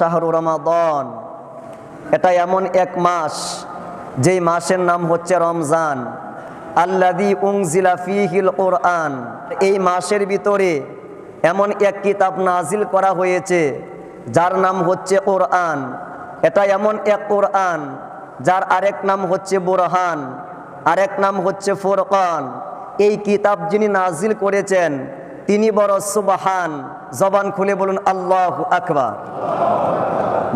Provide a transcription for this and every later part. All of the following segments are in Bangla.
শাহরু রমাদন। এটা এমন এক মাস, যেই মাসের নাম হচ্ছে রমজান। আল্লাদি উংজিলা ফিহিল কোরআন। এই মাসের ভিতরে এমন এক কিতাব নাজিল করা হয়েছে, যার নাম হচ্ছে কোরআন। এটা এমন এক কোরআন, যার আরেক নাম হচ্ছে বোরহান, আরেক নাম হচ্ছে ফোরকান। এই কিতাব যিনি নাজিল করেছেন, তিনি বড় সুবাহান। জবান খুলে বলুন, আল্লাহ আকবার।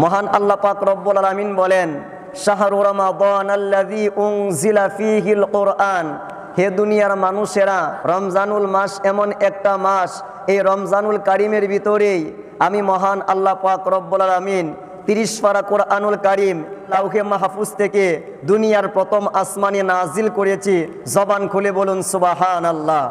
মহান আল্লাহ পাক রব্বুল আলামিন বলেন, শাহরু রমাদান আল্লাযী উনজিলা ফীহিল কোরআন। হে দুনিয়ার মানুষেরা, রমজানুল মাস এমন একটা মাস, এই রমজানুল কারিমের ভিতরেই আমি মহান আল্লাহ পাক রব্বুল আলামিন তিরিশ পারা কোরআনুল কারিম লাউহে মাহফুজ থেকে দুনিয়ার প্রথম আসমানে নাজিল করেছি। জবান খুলে বলুন সুবাহান আল্লাহ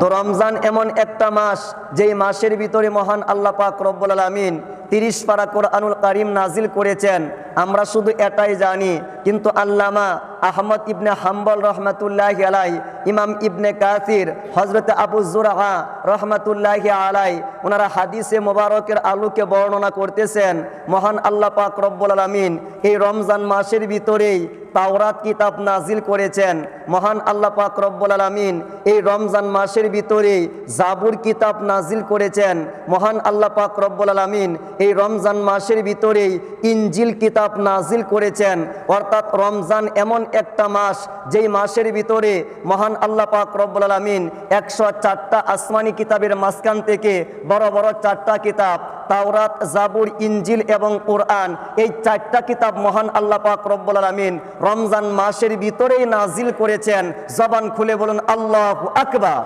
তো রমজান এমন একটা মাস, যেই মাসের ভিতরে মহান আল্লাহ পাক রব্বুল আলামিন তিরিশ পারা কোরআনুল কারিম নাজিল করেছেন। আমরা শুধু এটাই জানি, কিন্তু আল্লামা আহমদ ইবনে হাম্বল রহমাতুল্লাহ আলাই ইমাম ইবনে কাসির হজরত আবু জুরাহা রহমাতুল্লাহ আলাই ওনারা হাদিসে মোবারকের আলোকে বর্ণনা করতেছেন, মহান আল্লাহ পাক রব্বুল আলামিন এই রমজান মাসের ভিতরেই তাওরাত কিতাব নাজিল করেছেন। মহান আল্লাহ পাক রব্বুল আলামিন এই রমজান মাসের ভিতরেই জাবুর কিতাব নাজিল করেছেন। মহান আল্লাহ পাক রব্বুল আলামিন এই রমজান মাসের ভিতরেই ইঞ্জিল কিতাব নাজিল করেছেন। অর্থাৎ রমজান এমন একটা মাস, যেই মাসের ভিতরে মহান আল্লাহ পাক রব্বুল আলামিন একশো চারটা আসমানি কিতাবের মাঝখান থেকে বড় বড় চারটা কিতাব, তাওরাত, জাবুর ইঞ্জিল এবং কোরআন, এই চারটা কিতাব মহান আল্লাহ পাক রব্বুল আলামিন রমজান মাসের ভিতরেই নাজিল করেছেন। জবান খুলে বলুন, আল্লাহ আকবার।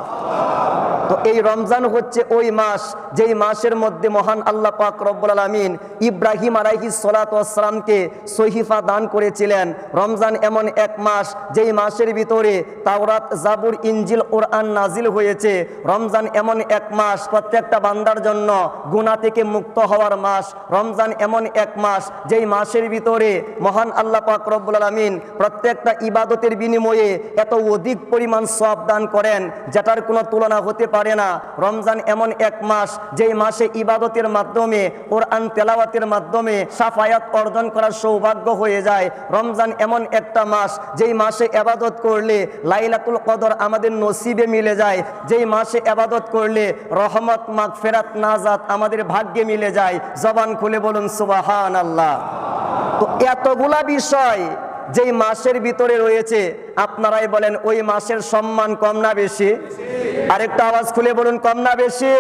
তো এই রমজান হচ্ছে ওই মাস, যেই মাসের মধ্যে মহান আল্লাহ পাক রব্বুল আলামিন ইব্রাহিম আলাইহিস সালাতু ওয়াসসালামকে সহিফা দান করেছিলেন। রমজান এমন এক মাস, যেই মাসের ভিতরে তাওরাত, জাবুর ইঞ্জিল কোরআন নাজিল হয়েছে। রমজান এমন এক মাস, প্রত্যেকটা বান্দার জন্য গুনাহ থেকে মুক্ত হওয়ার মাস। রমজান এমন এক মাস, যেই মাসের ভিতরে মহান আল্লাহ পাক রব্বুল আলামিন প্রত্যেকটা ইবাদতের বিনিময়ে এত অধিক পরিমাণ সব দান করেন, যেটার কোনো তুলনা হতে পারে না। রমজান এমন এক মাস, যেই মাসে ইবাদতের মাধ্যমে, কোরআন তেলাওয়াতের মাধ্যমে সাফায়াত অর্জন করার সৌভাগ্য হয়ে যায়। রমজান এমন একটা মাস, যেই মাসে এবাদত করলে লাইলাতুল কদর আমাদের নসিবে মিলে যায়। যেই মাসে এবাদত করলে রহমত মাগ ফেরাত নাজাত আমাদের ভাগ্যে মিলে যায়। জবান খুলে বলুন সুবাহান আল্লাহ তো এতগুলা বিষয় যেই মাসের ভিতরে রয়েছে, আপনারাই বলেন ওই মাসের সম্মান কম না বেশি? আরেকটা আওয়াজ খুলে বলুন, কম না বেশি?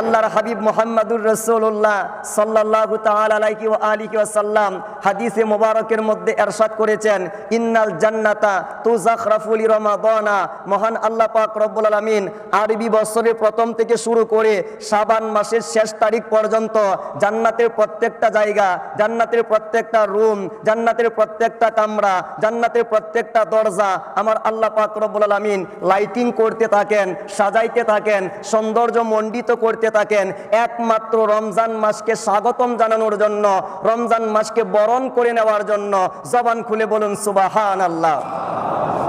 আল্লাহর হাবিব মোহাম্মদুর রসুল্লাহ সাল্লাহ তালাইকি ও আলিকি ওয়াসাল্লাম হাদিসে মোবারকের মধ্যে এরশাদ করেছেন, ইন্নাল জান্নাতা তু জাখরাফুলি রমাদানা মহান আল্লাহ পাক রব্বুল আলামিন আরবি বছরের প্রথম থেকে শুরু করে সাবান মাসের শেষ তারিখ পর্যন্ত জান্নাতের প্রত্যেকটা জায়গা, জান্নাতের প্রত্যেকটা রুম, জান্নাতের প্রত্যেকটা কামরা, জান্নাতের প্রত্যেকটা দরজা আমার আল্লাহ পাক রব্বুল আলামিন লাইটিং করতে থাকেন, সাজাইতে থাকেন, সৌন্দর্য মণ্ডিত করতে থাকেন। একমাত্র রমজান মাসকে স্বাগতম জানানোর জন্য, রমজান মাসকে বরণ করে নেওয়ার জন্য জবান খুলে বলুন সুবাহান আল্লাহ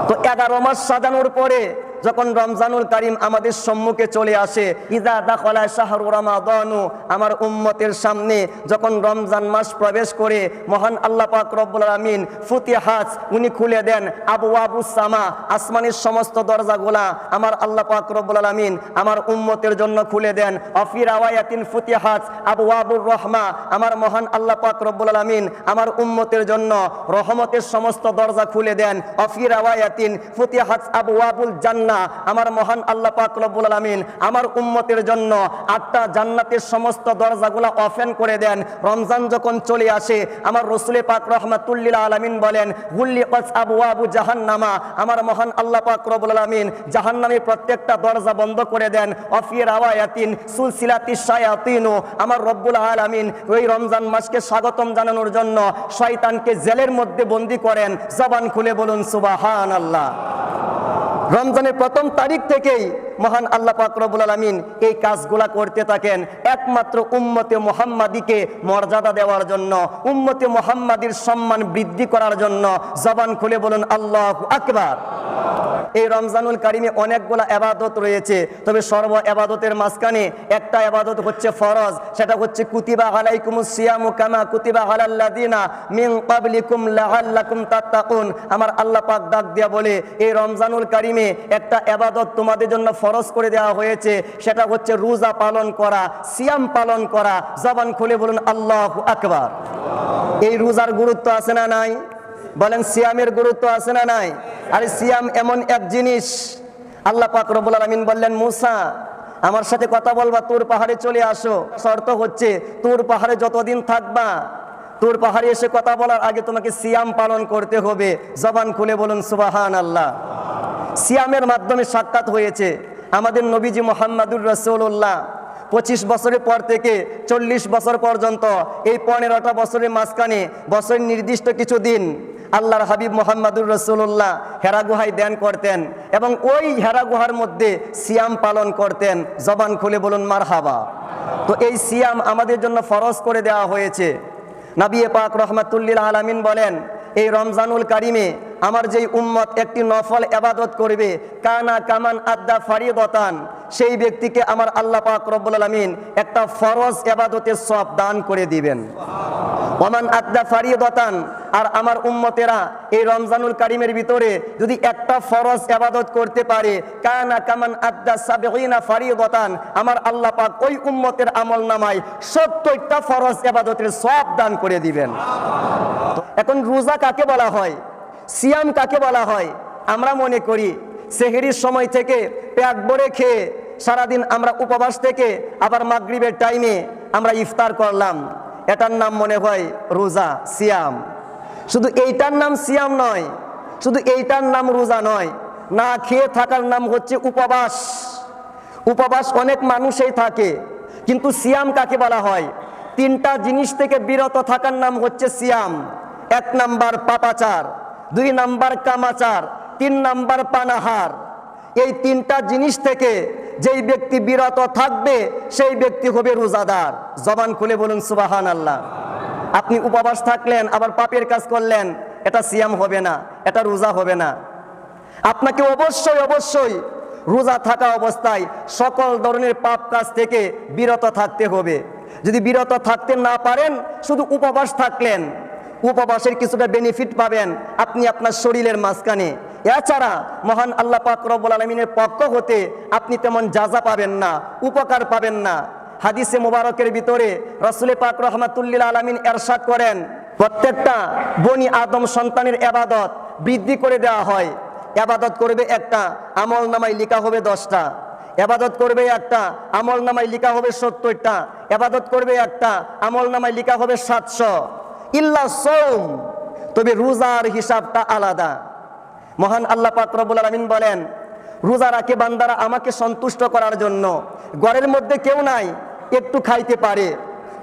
তো এগারো মাস সাজানোর পরে যখন রমজানুল কারিম আমাদের সম্মুখে চলে আসে ইদা দাখলা শাহরু রমাদানু আমার উম্মতের সামনে যখন রমজান মাস প্রবেশ করে, মহান আল্লাহ পাক রব্বুল আলামিন ফুতিহাস উনি খুলে দেন আবু আবু সামা আসমানের সমস্ত দরজাগুলা, আমার আল্লাহ পাক রব্বুল আলামিন আমার উম্মতের জন্য খুলে দেন অফির আওয়ায়াতিন ফুতিহাস আবু আবুর রহমা আমার মহান আল্লাহ পাক রব্বুল আলামিন আমার উম্মতের জন্য রহমতের সমস্ত দরজা খুলে দেন অফির আওয়ায়াতিন ফুতিহাস আবু আবুল জান্নাহ আমার মহান আল্লাহ পাক রব্বুল আলামিন আমার উম্মতের জন্য আটটা জান্নাতের সমস্ত দরজাগুলো ওপেন করে দেন। রমজান যখন চলে আসে, আমার রসুলে পাক রহমাতুল্লিল আলামিন বলেন গুল্লি কস আবু আবু জাহান্নামা। আমার মহান আল্লাহ পাক রব্বুল আলামিন জাহান্নামের প্রত্যেকটা দরজা বন্ধ করে দেন। অফির আওয়ায়াতিন সুলসিলাতি শায়াতিনু। আমার রব্বুল আলামিন ওই রমজান মাসকে স্বাগতম জানানোর জন্য শয়তানকে জেলের মধ্যে বন্দি করেন। জবান খুলে বলুন সুবাহান আল্লাহ রমজানের প্রথম তারিখ থেকেই মহান আল্লাহ পাকরবুল আলমিন এই কাজগুলা করতে থাকেন। একমাত্র উম্মতে মোহাম্মাদিকে মর্যাদা দেওয়ার জন্য, উম্মতে মোহাম্মাদির সম্মান বৃদ্ধি করার জন্য। জবান খুলে বলুন, আল্লাহ আকবার। এই রমজানুল কারিমে অনেকগুলা আবাদত রয়েছে। তবে সর্ব আবাদতের মাঝখানে একটা আবাদত হচ্ছে ফরজ, সেটা হচ্ছে কুতিবা আলাইকুমুস সিয়ামু কামা কুতিবা আলাল্লাযিনা মিন ক্বাবলিকুম লাআল্লাকুম তাত্তাকুন। আমার আল্লাহ পাক ডাক দিয়া বলে, এই রমজানুল কারিমে একটা আবাদত তোমাদের জন্য ফরজ করে দেওয়া হয়েছে, সেটা হচ্ছে রোজা পালন করা, সিয়াম পালন করা। জবান খুলে বলুন, আল্লাহু আকবার। এই রোজার গুরুত্ব আছে না নাই? বলেন, সিয়ামের গুরুত্ব আছে না নাই? আরে, সিয়াম এমন এক জিনিস। আল্লাহ পাক রব্বুল আলামিন বললেন, মুসা, আমার সাথে কথা বলবা, তোর পাহাড়ে চলে আসো। শর্ত হচ্ছে, তোর পাহাড়ে যতদিন থাকবা, তোর পাহাড়ে এসে কথা বলার আগে তোমাকে সিয়াম পালন করতে হবে। জবান খুলে বলুন সুবাহান আল্লাহ সিয়ামের মাধ্যমে সাক্ষাৎ হয়েছে আমাদের নবীজি মোহাম্মদুর রসুল্লাহ পঁচিশ বছরের পর থেকে চল্লিশ বছর পর্যন্ত এই পনেরোটা বছরের মাঝখানে বছরের নির্দিষ্ট কিছু দিন আল্লাহর হাবিব মোহাম্মদুর রসুল্লাহ হেরা গুহায় ধ্যান করতেন এবং ওই হেরা গুহার মধ্যে সিয়াম পালন করতেন। জবান খুলে বলুন মার হাবা তো এই সিয়াম আমাদের জন্য ফরজ করে দেওয়া হয়েছে। নাবিয়ে পাক রহমাতুল্লিল আলামিন বলেন, এই রমজানুল কারিমে আমার যেই উম্মত একটি নফল এবাদত করবে, কানা কামান আদ্দা ফারিদতান, সেই ব্যক্তিকে আমার আল্লাহ পাক রব্বুল আলামিন একটা ফরজ এবাদতের সব দান করে দিবেন। ওমান আদ্দা ফারিদতান, আর আমার উম্মতেরা এই রমজানুল কারিমের ভিতরে যদি একটা ফরজ এবাদত করতে পারে, কানা কামান আদ্দা সাবেহিনা ফারিদতান, আমার আল্লাহ পাক ওই উম্মতের আমল নামায় সত্তরটা ফরজ এবাদতের সব দান করে দিবেন। এখন রোজা কাকে বলা হয়? সিয়াম কাকে বলা হয়? আমরা মনে করি, সেহেরির সময় থেকে পেট ভরে খেয়ে সারাদিন আমরা উপবাস থেকে আবার মাগরিবের টাইমে আমরা ইফতার করলাম। এটার নাম মনে হয় রোজা, সিয়াম। শুধু এইটার নাম সিয়াম নয়, শুধু এইটার নাম রোজা নয়, না খেয়ে থাকার নাম হচ্ছে উপবাস। উপবাস অনেক মানুষই থাকে, কিন্তু সিয়াম কাকে বলা হয়? তিনটা জিনিস থেকে বিরত থাকার নাম হচ্ছে সিয়াম। এক নাম্বার পাপাচার। দুই নাম্বার কামাচার, তিন নাম্বার পানাহার। এই তিনটা জিনিস থেকে যেই ব্যক্তি বিরত থাকবে, সেই ব্যক্তি হবে রোজাদার। জবান খুলে বলুন সুবাহান আল্লাহ আপনি উপবাস থাকলেন, আবার পাপের কাজ করলেন, এটা সিয়াম হবে না, এটা রোজা হবে না। আপনাকে অবশ্যই অবশ্যই রোজা থাকা অবস্থায় সকল ধরনের পাপ কাজ থেকে বিরত থাকতে হবে। যদি বিরত থাকতে না পারেন, শুধু উপবাস থাকলেন উপবাসের কিছুটা বেনিফিট পাবেন আপনি আপনার শরীরের মাঝখানে। এছাড়া মহান আল্লাহ পাক রব্বুল আলমিনের পক্ষ হতে আপনি তেমন যাজা পাবেন না, উপকার পাবেন না। হাদিসে মোবারকের ভিতরে রসুলে পাক রহমাতুল্লিল আলমিন এরশাদ করেন, প্রত্যেকটা বনি আদম সন্তানের এবাদত বৃদ্ধি করে দেওয়া হয়। এবাদত করবে একটা, আমল নামায় লিখা হবে দশটা। এবাদত করবে একটা, আমল নামায় লিখা হবে সত্তরটা। এবাদত করবে একটা, আমল নামায় লিখা হবে সাতশো। ইল্লা সৌম। তবে রোজার হিসাবটা আলাদা। মহান আল্লাহ পাক রব্বুল আলামিন বলেন, রোজা রাখে বান্দারা আমাকে সন্তুষ্ট করার জন্য। ঘরের মধ্যে কেউ নাই, একটু খাইতে পারে।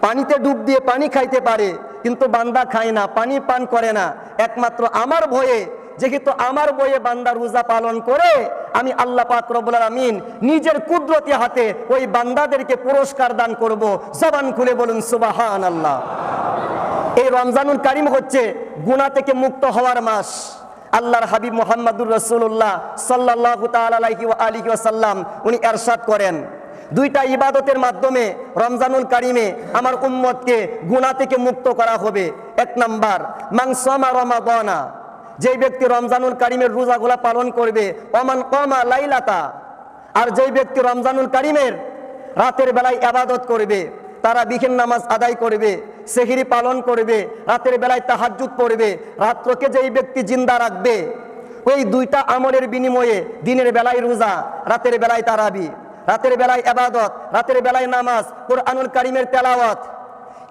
পানিতে ডুব দিয়ে পানি খাইতে পারে, কিন্তু বান্দা খায় না, পানি পান করে না। একমাত্র আমার ভয়ে, যেহেতু আমার বইয়ে বান্দা রোজা পালন করে, আমি আল্লাহ পাক রব্বুল আলামিন নিজের কুদরতি হাতে ওই বান্দাদেরকে পুরস্কার দান করব। জবান খুলে বলুন সুবাহান আল্লাহ এই রমজানুল কারিম হচ্ছে গুণা থেকে মুক্ত হওয়ার মাস। আল্লাহর হাবিব মোহাম্মদুর রসুল্লাহ সাল্লাহ তালাহি আলী ওয়াসাল্লাম উনি এরশাদ করেন। দুইটা ইবাদতের মাধ্যমে রমজানুল কারিমে আমার উম্মতকে গুণা থেকে মুক্ত করা হবে। এক নাম্বার মাংসমা রমাদনা, যেই ব্যক্তি রমজানুল কারিমের রোজাগুলা পালন করবে অমান কমা লাইলাতা, আর যেই ব্যক্তি রমজানুল কারিমের রাতের বেলায় আবাদত করবে তারা বিহীন নামাজ আদায় করবে, সেহিরি পালন করবে, রাতের বেলায় তাহাজ্জুদ পড়বে, রাত্রকে যেই ব্যক্তি জিন্দা রাখবে, ওই দুইটা আমলের বিনিময়ে দিনের বেলায় রোজা, রাতের বেলায় তারাবি, রাতের বেলায় আবাদত, রাতের বেলায় নামাজ, কোরআনুল কারিমের তেলাওয়াত।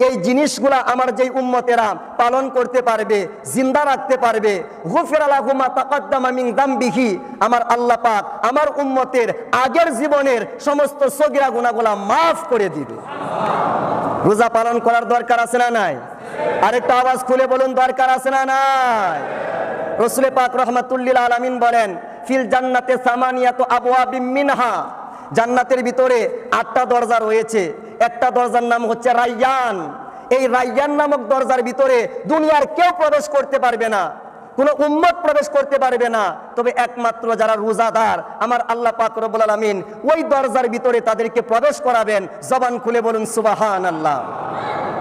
এই জিনিসগুলা আমার যেই উম্মতেরা পালন করতে পারবে, জিন্দা রাখতে পারবে হুফের আলাহুমা তাকাদ্দামা মিন দামবিহি, আমার আল্লাহ পাক আমার উম্মতের আগের জীবনের সমস্ত সগিরা গুণাগুলা মাফ করে দিবে। রোজা পালন করার দরকার আছে না নাই? আরেকটা আওয়াজ খুলে বলুন, দরকার আছে না নাই? রসুলে পাক রহমাতুল্লিল আলামিন বলেন, ফিল জান্নাতে সামানিয়া তো আবওয়াবিম মিনহা। জান্নাতের ভিতরে আটটা দরজা রয়েছে। একটা দরজার নাম হচ্ছে রাইয়ান। এই রাইয়ান নামক দরজার ভিতরে দুনিয়ার কেউ প্রবেশ করতে পারবে না। কোনো উম্মত প্রবেশ করতে পারবে না। তবে একমাত্র যারা রোজাদার, আমার আল্লাহ পাক রব্বুল ওই দরজার ভিতরে তাদেরকে প্রবেশ করাবেন। জবান খুলে বলুন সুবাহান আল্লাহ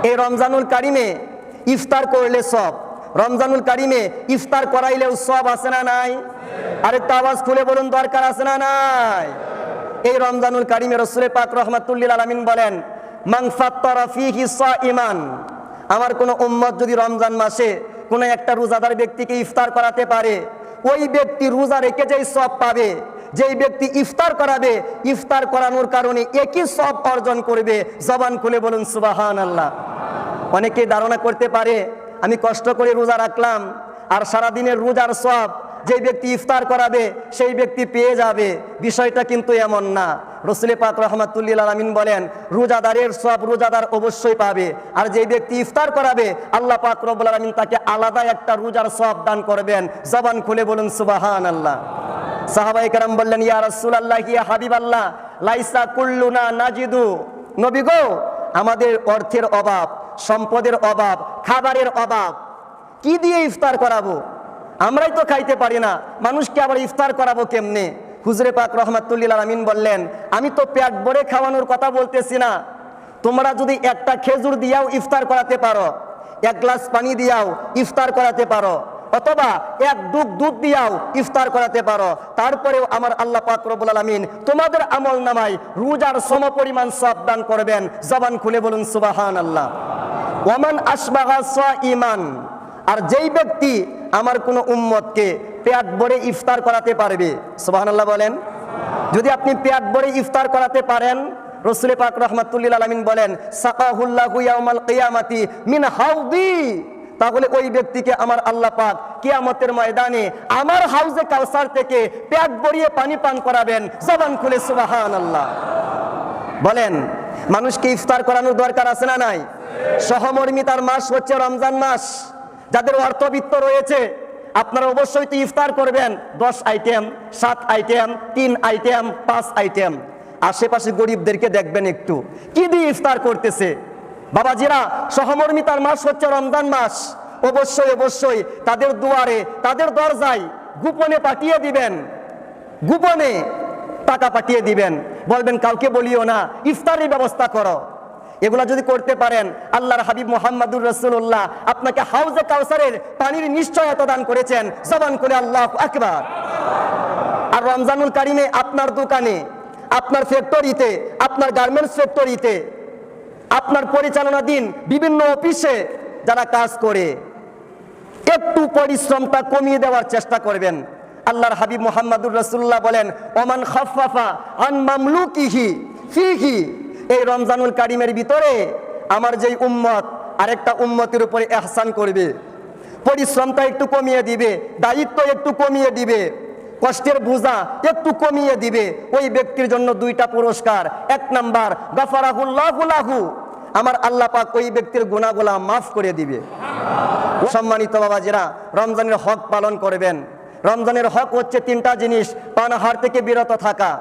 এই রমজানুল কারিমে ইফতার করলে সব। রমজানুল কারিমে ইফতার করাইলেও সব আছে না নাই? আরেকটা আওয়াজ খুলে বলুন, দরকার আছে না নাই? এই রমজানুল কারিমে রসুলে পাক রহমাতুল্লিল আলামিন বলেন মাংফাত্তরা ফিহি ইমান আমার কোনো উম্মত যদি রমজান মাসে কোনো একটা রোজাদার ব্যক্তিকে ইফতার করাতে পারে, ওই ব্যক্তি রোজা রেখে যেই সব পাবে, যেই ব্যক্তি ইফতার করাবে, ইফতার করানোর কারণে একই সব অর্জন করবে। জবান খুলে বলুন সুবাহান আল্লাহ অনেকে ধারণা করতে পারে, আমি কষ্ট করে রোজা রাখলাম আর সারাদিনের রোজার সব যে ব্যক্তি ইফতার করাবে, সেই ব্যক্তি পেয়ে যাবে। বিষয়টা কিন্তু এমন না। রসুল পাক রহমাতুল্লিল আলমিন বলেন, রোজাদারের সব রোজাদার অবশ্যই পাবে। আর যে ব্যক্তি ইফতার করাবে, আল্লাহ পাক রব্বুল আলমিন তাকে আলাদা একটা রোজার সব দান করবেন। জবান খুলে বলুন সুবাহান আল্লাহ সাহাবাই কারাম বললেন, ইয়া রসুল আল্লাহ ইয়া হাবিব আল্লাহ লাইসা কুল্লুনা নাজিদু। নবী গো, আমাদের অর্থের অভাব, সম্পদের অভাব, খাবারের অভাব, কি দিয়ে ইফতার করাবো? আমরাই তো খাইতে পারি না। মানুষকে আবার ইফতার করাবো কেমনে? হুজরে পাক রহমাতুল্লিল আমিন বললেন, আমি তো পেট ভরে খাওয়ানোর কথা বলতেছি না। তোমরা যদি একটা খেজুর দিয়াও ইফতার করাতে পারো, এক গ্লাস পানি দিয়াও ইফতার করাতে পারো, অথবা এক দুধ দুধ দিয়াও ইফতার করাতে পারো, তারপরেও আমার আল্লাহ পাক রব্বুল আলামিন তোমাদের আমল নামাই রোজার সম পরিমাণ সব দান করবেন। জবান খুলে বলুন সুবাহান আল্লাহ ওমান আসবাহা ইমান আর যেই ব্যক্তি আমার কোনো উম্মতকে পেট ভরে ইফতার করাতে পারবে। সুবহানাল্লাহ বলেন। যদি আপনি পেট ভরে ইফতার করাতে পারেন, রসুল পাক রহমাতুল্লিল আলমিন বলেন মিন হাউদি। তাহলে ওই ব্যক্তিকে আমার আল্লাহ পাক কিয়ামতের ময়দানে আমার হাউজে কাউসার থেকে পেট ভরিয়ে পানি পান করাবেন। জবান খুলে সুবাহান আল্লাহ বলেন, মানুষকে ইফতার করানোর দরকার আছে না নাই? সহমর্মিতার মাস হচ্ছে রমজান মাস। যাদের অর্থবিত্ত রয়েছে, আপনারা অবশ্যই তো ইফতার করবেন। দশ আইটেম, সাত আইটেম, তিন আইটেম, পাঁচ আইটেম। আশেপাশে গরিবদেরকে দেখবেন একটু। কি দিয়ে ইফতার করতেছে? বাবাজিরা সহমর্মিতার মাস হচ্ছে রমজান মাস। অবশ্যই অবশ্যই তাদের দুয়ারে, তাদের দরজায় গোপনে পাঠিয়ে দিবেন। গোপনে টাকা পাঠিয়ে দিবেন। বলবেন কাউকে বলিও না, ইফতারের ব্যবস্থা করো। এগুলা যদি করতে পারেন, আল্লাহর হাবিব মোহাম্মদুর রসুল্লাহ আপনাকে হাউজে কাউসারের পানির নিশ্চয়তা দান করেছেন। জবান করে আল্লাহ আকবার। আর রমজানুল কারিমে আপনার দোকানে, আপনার ফ্যাক্টরিতে, আপনার গার্মেন্টস ফ্যাক্টরিতে, আপনার পরিচালনা দিন বিভিন্ন অফিসে যারা কাজ করে, একটু পরিশ্রমটা কমিয়ে দেওয়ার চেষ্টা করবেন। আল্লাহর হাবিব মোহাম্মদুর রসুল্লাহ বলেন, ওমান খফাফা আন মামলুকিহি ফিহি এই রমজানুল কারিমের ভিতরে আমার যেই উম্মত, আরেকটা উম্মতের উপরে এহসান করবে। পরিশ্রমটা একটু কমিয়ে দিবে, দায়িত্ব একটু কমিয়ে দিবে, কষ্টের বোঝা একটু কমিয়ে দিবে। ওই ব্যক্তির জন্য দুইটা পুরস্কার। এক নাম্বার গাফারাহুল্লাহুলাহু আমার আল্লাহ পাক ওই ব্যক্তির গুণাগুলা মাফ করে দিবে। সম্মানিত বাবাজিরা, রমজানের হক পালন করবেন। রমজানের হক হচ্ছে তিনটা জিনিস, পানাহার থেকে বিরত থাকা।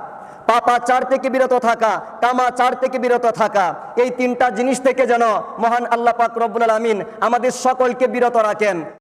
পাপাচার থেকে বিরত থাকা কামাচার থেকে বিরত থাকা, এই তিনটা জিনিস থেকে যেন মহান আল্লাহ পাক রব্বুল আলমিন আমাদের সকলকে বিরত রাখেন।